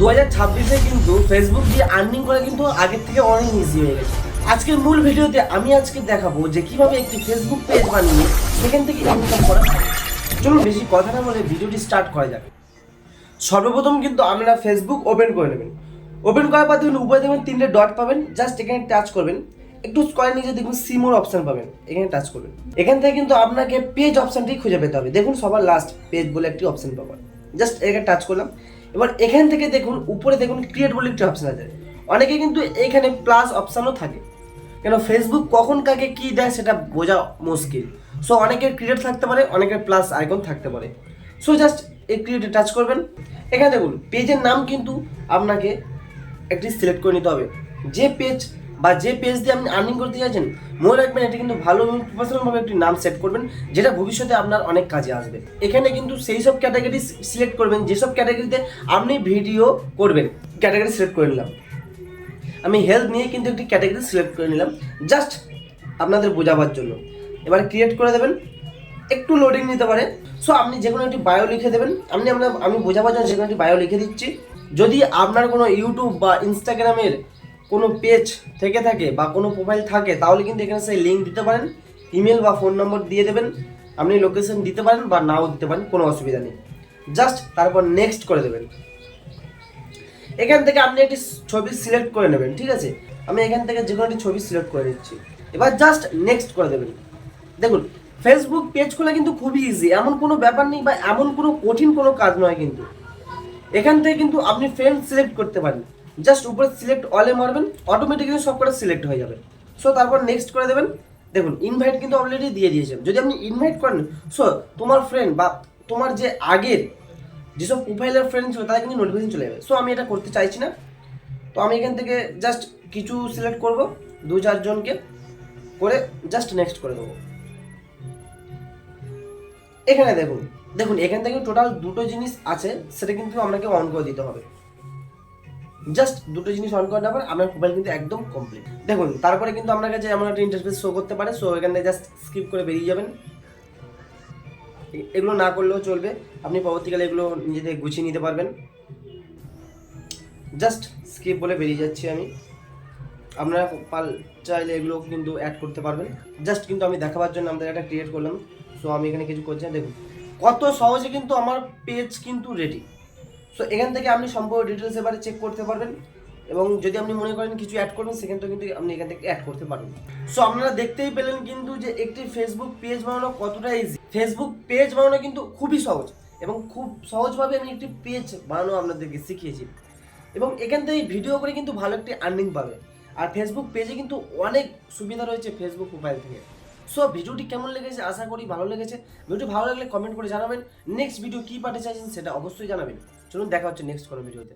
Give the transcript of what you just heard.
দু হাজার ছাব্বিশে কিন্তু ফেসবুক দিয়ে আর্নিং করা কিন্তু আগের থেকে অনেক ইজি হয়ে গেছে। আজকের মূল ভিডিওতে আমি আজকে দেখাবো যে কীভাবে একটি ফেসবুক পেজ বানিয়ে সেখান থেকে ইনকাম করা চলুন বেশি কথা না বলে ভিডিওটি স্টার্ট করা যাবে সর্বপ্রথম কিন্তু আপনারা ফেসবুক ওপেন করে নেবেন। ওপেন করার পর দেখুন, উপরে দেখবেন তিনটে ডট পাবেন। জাস্ট এখানে টাচ করবেন। একটু স্কয়ার নিচে দেখুন সিমোর অপশন পাবেন। এখানে টাচ করবেন। এখান থেকে কিন্তু আপনাকে পেজ অপশনটি খুঁজে পেতে হবে। দেখুন সবার লাস্ট পেজ বলে একটি অপশন পাবেন জাস্ট এখানে টাচ করলাম। এবার এখান থেকে দেখুন, উপরে দেখুন ক্রিয়েট বলে একটি অপশান আছে। অনেকে কিন্তু এখানে প্লাস অপশানও থাকে। কেন ফেসবুক কখন কাকে কী দেয় সেটা বোঝা মুশকিল। সো অনেকের ক্রিয়েট থাকতে পারে, অনেকের প্লাস আইকন থাকতে পারে। সো জাস্ট এই ক্রিয়েটে টাচ করবেন। এখানে দেখুন পেজের নাম কিন্তু আপনাকে একটি সিলেক্ট করে নিতে হবে। যে পেজ বা যে পেজ দিয়ে আপনি আর্নিং করতে চাইছেন, মনে রাখবেন এটা কিন্তু ভালো এবং প্রফেশনালভাবে একটি নাম সেট করবেন, যেটা ভবিষ্যতে আপনার অনেক কাজে আসবে। এখানে কিন্তু সেই সব ক্যাটাগরি সিলেক্ট করবেন যেসব ক্যাটাগরিতে আপনি ভিডিও করবেন ক্যাটাগরি সিলেক্ট করে নিলাম। আমি হেলথ নিয়ে কিন্তু একটি ক্যাটাগরি সিলেক্ট করে নিলাম জাস্ট আপনাদের বোঝাবার জন্য। এবার ক্রিয়েট করে দেবেন, একটু লোডিং নিতে পারে। সো আপনি যে কোনো একটি বায়ো লিখে দেবেন, আপনি আমরা, আমি বোঝাবার জন্য যে কোনো একটি বায়ো লিখে দিচ্ছি। যদি আপনার কোনো ইউটিউব বা ইনস্টাগ্রামের কোনো পেজ থেকে থাকে বা কোনো প্রোফাইল থাকে, তাহলে কিন্তু এখানে সেই লিঙ্ক দিতে পারেন। ইমেল বা ফোন নম্বর দিয়ে দেবেন। আপনি লোকেশন দিতে পারেন বা নাও দিতে পারেন, কোনো অসুবিধা নেই। জাস্ট তারপর নেক্সট করে দেবেন। এখান থেকে আপনি একটি ছবি সিলেক্ট করে নেবেন, ঠিক আছে? আমি এখান থেকে যে কোনো একটি ছবি সিলেক্ট করে নিচ্ছি। এবার জাস্ট নেক্সট করে দেবেন। দেখুন ফেসবুক পেজ খোলা কিন্তু খুবই ইজি এমন কোনো ব্যাপার নেই বা এমন কোনো কঠিন কোনো কাজ নয় কিন্তু। এখান থেকে কিন্তু আপনি ফ্রেন্ড সিলেক্ট করতে পারেন। জাস্ট উপরে সিলেক্ট অলে মারবেন অটোমেটিক্যালি সব কটা সিলেক্ট হয়ে যাবে। সো তারপর নেক্সট করে দেবেন, দেখুন ইনভাইট কিন্তু অলরেডি দিয়ে দিয়েছেন যদি আপনি ইনভাইট করেন সো তোমার ফ্রেন্ড বা তোমার যে আগের যেসব প্রোফাইলের ফ্রেন্ড ছিল, তাদের কিন্তু নোটিফিকেশন চলে যাবে। সো আমি এটা করতে চাইছি না। তো আমি এখান থেকে জাস্ট কিছু সিলেক্ট করব, দু চারজনকে করে জাস্ট নেক্সট করে দেবো। এখানে দেখুন দেখুন, এখান থেকে টোটাল দুটো জিনিস আছে, সেটা কিন্তু আপনাকে অন করে দিতে হবে। জাস্ট দুটো জিনিস অন করে নেবার আপনার মোবাইল কিন্তু একদম কমপ্লিট দেখুন, তারপরে কিন্তু আপনার কাছে এমন একটা ইন্টারফেস শো করতে পারে সো এখান থেকে জাস্ট স্কিপ করে বেরিয়ে যাবেন। এগুলো না করলেও চলবে, আপনি পরবর্তীকালে এগুলো নিজে থেকে গুছিয়ে নিতে পারবেন। জাস্ট স্কিপ বলে বেরিয়ে যাচ্ছি আমি। আপনারা পাল চাইলে এগুলো কিন্তু অ্যাড করতে পারবেন। জাস্ট কিন্তু আমি দেখাবার জন্য আমাদের একটা ক্রিয়েট করলাম সো আমি এখানে কিছু করছি দেখুন, কত সহজে কিন্তু আমার পেজ কিন্তু রেডি সো এখান থেকে আপনি সম্পূর্ণ ডিটেলস এবারে চেক করতে পারবেন এবং যদি আপনি মনে করেন কিছু অ্যাড করবেন সেখানটা কিন্তু আপনি এখান থেকে অ্যাড করতে পারবেন। সো আপনারা দেখতেই পেলেন কিন্তু যে একটি ফেসবুক পেজ বানানো কতটা ইজি ফেসবুক পেজ বানানো কিন্তু খুবই সহজ এবং খুব সহজভাবে আমি একটি পেজ বানানো আপনাদেরকে শিখিয়েছি। এবং এখান থেকে ভিডিও করে কিন্তু ভালো একটি আর্নিং পাবে আর ফেসবুক পেজে কিন্তু অনেক সুবিধা রয়েছে ফেসবুক প্রোফাইল থেকে। সো ভিডিওটি কেমন লেগেছে? আশা করি ভালো লেগেছে। ভিডিও ভালো লাগলে কমেন্ট করে জানাবেন। নেক্সট ভিডিও কী পাঠাতে চাইছেন সেটা অবশ্যই জানাবেন। চলুন দেখা হচ্ছে নেক্সট কোনো ভিডিওতে